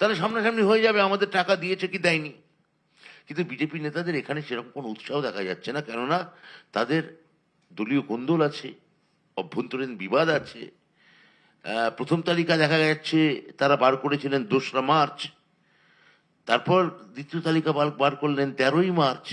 তাহলে সামনাসামনি হয়ে যাবে, আমাদের টাকা দিয়েছে কি দেয়নি? কিন্তু বিজেপি নেতাদের এখানে সেরকম কোনো উৎসাহ দেখা যাচ্ছে না, কেননা তাদের দলীয় কোন্দল আছে, অভ্যন্তরীণ বিবাদ আছে। প্রথম তালিকা দেখা যাচ্ছে, তারা বার করেছিলেন দোসরা মার্চ, তারপর দ্বিতীয় তালিকা বার বার করলেন তেরোই মার্চ,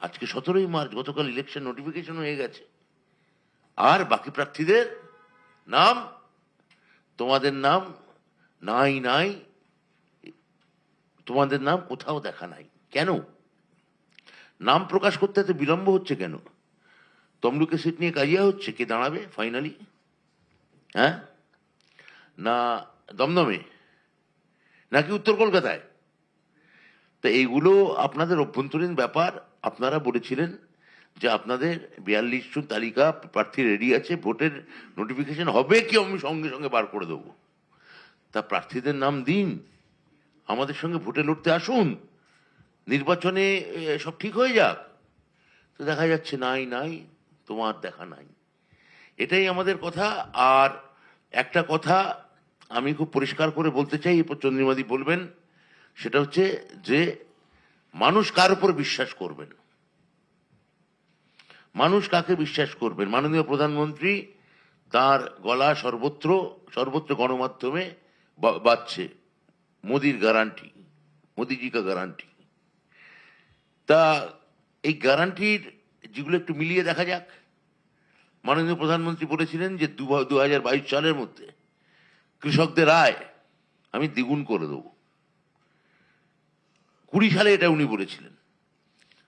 আজকে সতেরোই মার্চ, গতকাল ইলেকশন নোটিফিকেশন হয়ে গেছে। আর বাকি প্রার্থীদের নাম, তোমাদের নাম, নাই নাই তোমাদের নাম কোথাও দেখা নাই। কেন? নাম প্রকাশ করতে এত বিলম্ব হচ্ছে কেন? তমলুকে সিট নিয়ে কাজিয়া হচ্ছে, কে দাঁড়াবে ফাইনালি হ্যাঁ? না দমদমে? নাকি উত্তর কলকাতায়? তা এইগুলো আপনাদের অভ্যন্তরীণ ব্যাপার। আপনারা বলেছিলেন যে আপনাদের বিয়াল্লিশ জন তালিকা প্রার্থী রেডি আছে, ভোটের নোটিফিকেশন হবে, কি আমি সঙ্গে সঙ্গে বার করে দেবো? তা প্রার্থীদের নাম দিন। আমাদের সঙ্গে ভোটে লড়তে আসুন। নির্বাচনে সব ঠিক হয়ে যাক। তো দেখা যাচ্ছে নাই নাই, তোমার দেখা নাই। এটাই আমাদের কথা। আর একটা কথা আমি খুব পরিষ্কার করে বলতে চাই, এরপর চন্দ্রিমাদি বলবেন, সেটা হচ্ছে যে মানুষ কার উপর বিশ্বাস করবেন? মানুষ কাকে বিশ্বাস করবেন? মাননীয় প্রধানমন্ত্রী তার গলা সর্বত্র সর্বত্র গণমাধ্যমে বাজছে। মোদির গ্যারান্টি মোদিজি কা গ্যারান্টি তা এই গ্যারান্টির যেগুলো একটু মিলিয়ে দেখা যাক। মাননীয় প্রধানমন্ত্রী বলেছিলেন যে দু হাজার বাইশ সালের মধ্যে কৃষকদের আয় আমি দ্বিগুণ করে দেবো। কুড়ি সালে এটা উনি বলেছিলেন।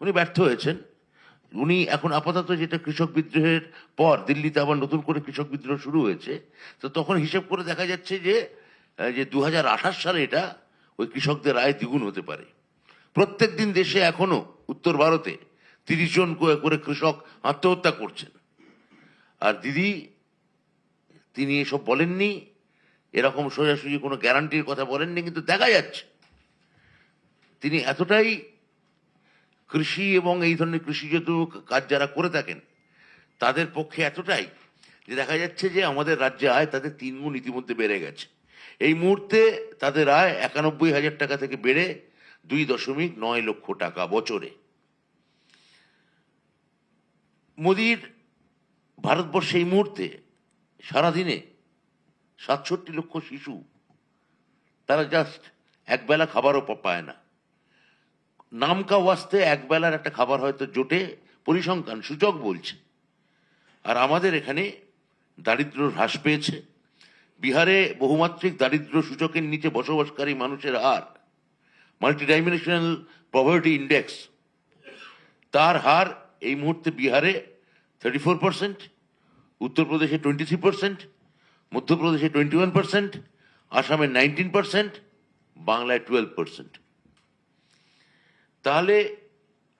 উনি ব্যর্থ হয়েছেন। উনি এখন আপাতত যেটা কৃষক বিদ্রোহের পর দিল্লিতে আবার নতুন করে কৃষক বিদ্রোহ শুরু হয়েছে, তো তখন হিসেব করে দেখা যাচ্ছে যে যে দু হাজার আঠাশ সালে এটা ওই কৃষকদের আয় দ্বিগুণ হতে পারে। প্রত্যেক দিন দেশে এখনও উত্তর ভারতে তিরিশ জন করে কৃষক আত্মহত্যা করছেন। আর দিদি, তিনি এসব বলেননি, এরকম সোজাসুজি কোনো গ্যারান্টির কথা বলেননি, কিন্তু দেখা যাচ্ছে। তিনি এতটাই কৃষি এবং এই ধরনের কৃষিজাত কাজ যারা করে থাকেন, তাদের পক্ষে এতটাই যে দেখা যাচ্ছে যে আমাদের রাজ্যে আয় তাদের তিনগুণ ইতিমধ্যে বেড়ে গেছে। এই মুহূর্তে তাদের আয় একানব্বই হাজার টাকা থেকে বেড়ে দুই দশমিক নয় লক্ষ টাকা বছরে। মোদির ভারতবর্ষে এই মুহূর্তে সারাদিনে সাতষট্টি লক্ষ শিশু, তারা জাস্ট একবেলা খাবারও পায় না। নামকা ওয়াস্তে একবেলার একটা খাবার হয়তো জোটে, পরিসংখ্যান সূচক বলছে। আর আমাদের এখানে দারিদ্র হ্রাস পেয়েছে। বিহারে বহুমাত্রিক দারিদ্র সূচকের নিচে বসবাসকারী মানুষের হার মাল্টিডাইমেনশনাল পভার্টি ইন্ডেক্স তার হার এই মুহূর্তে বিহারে থার্টি ফোর পার্সেন্ট উত্তরপ্রদেশে টোয়েন্টি থ্রি পার্সেন্ট মধ্যপ্রদেশে টোয়েন্টি ওয়ান পার্সেন্ট আসামে নাইনটিন পার্সেন্ট বাংলায় টুয়েলভ পার্সেন্ট তাহলে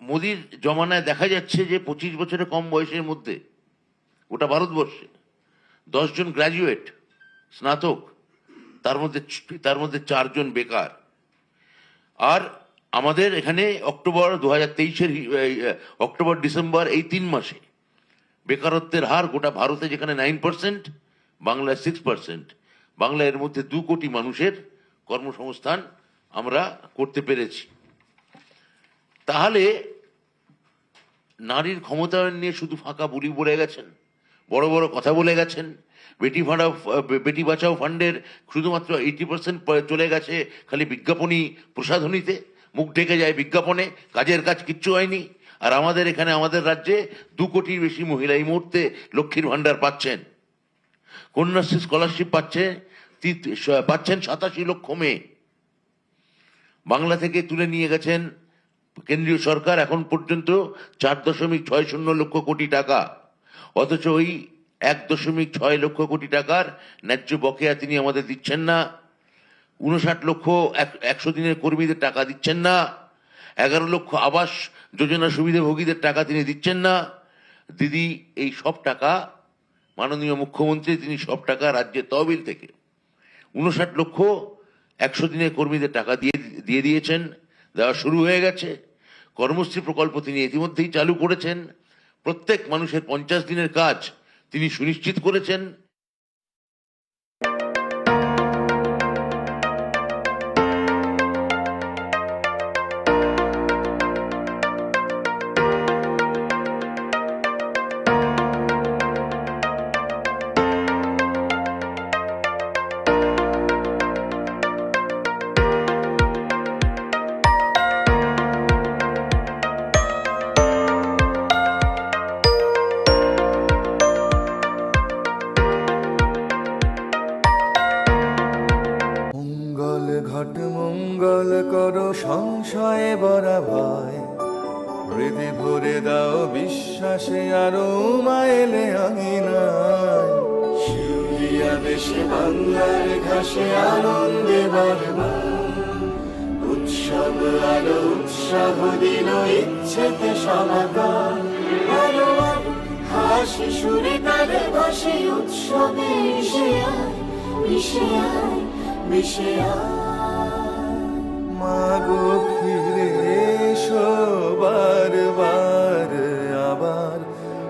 মোদির জমানায় দেখা যাচ্ছে যে পঁচিশ বছরের কম বয়সের মধ্যে গোটা ভারতবর্ষে দশজন গ্র্যাজুয়েট স্নাতক, তার মধ্যে তার মধ্যে চারজন বেকার। আর আমাদের এখানে অক্টোবর দু হাজার তেইশের অক্টোবর, ডিসেম্বর এই তিন মাসে বেকারত্বের হার গোটা ভারতে যেখানে নাইন পার্সেন্ট, বাংলায় সিক্স পার্সেন্ট। বাংলা এর মধ্যে দু কোটি মানুষের কর্মসংস্থান আমরা করতে পেরেছি। তাহলে নারীর ক্ষমতায়ন নিয়ে শুধু ফাঁকা বুলি বলে গেছেন, বড় বড় কথা বলে গেছেন বেটি ভাড়াও বেটি বাঁচাও ফান্ডের শুধুমাত্র এইটি পার্সেন্ট চলে গেছে খালি বিজ্ঞাপনী প্রসাধনীতে। মুখ ঢেকে যায় বিজ্ঞাপনে, কাজের কাজ কিচ্ছু হয়নি। আর আমাদের এখানে, আমাদের রাজ্যে দু কোটির বেশি মহিলা এই মুহূর্তে লক্ষ্মীর ভাণ্ডার পাচ্ছেন। কন্যাশ্রী স্কলারশিপ পাচ্ছে পাচ্ছেন সাতাশি লক্ষ মেয়ে। বাংলা থেকে তুলে নিয়ে গেছেন কেন্দ্রীয় সরকার এখন পর্যন্ত চার দশমিক ছয় শূন্য লক্ষ কোটি টাকা। অথচ ওই এক দশমিক ছয় লক্ষ কোটি টাকার ন্যায্য বকেয়া তিনি আমাদের দিচ্ছেন না। উনষাট লক্ষ এক- একশো দিনের কর্মীদের টাকা দিচ্ছেন না। এগারো লক্ষ আবাস যোজনা সুবিধাভোগীদের টাকা তিনি দিচ্ছেন না। দিদি, এই সব টাকা মাননীয় মুখ্যমন্ত্রী, তিনি সব টাকা রাজ্যের তহবিল থেকে উনষাট লক্ষ একশো দিনের কর্মীদের টাকা দিয়ে দিয়ে দিয়েছেন। দেওয়া শুরু হয়ে গেছে। কর্মশ্রী প্রকল্প তিনি ইতিমধ্যেই চালু করেছেন। প্রত্যেক মানুষের পঞ্চাশ দিনের কাজ তিনি সুনিশ্চিত করেছেন ঘট মঙ্গল করো, সংশয়ে বরা ভয়। হৃদে ভরে দাও বিশ্বাসে, আরও মাইলে আঙিনায় শিউলিয়া বেশে বাংলার ঘাসে, আনন্দে উৎসব আলো, উৎসাহ দিল, ইচ্ছেতে আলো হাসি সুরে তালে ভাসে উৎসবে মিশে আয় মিশে আয়, মিশে মাগো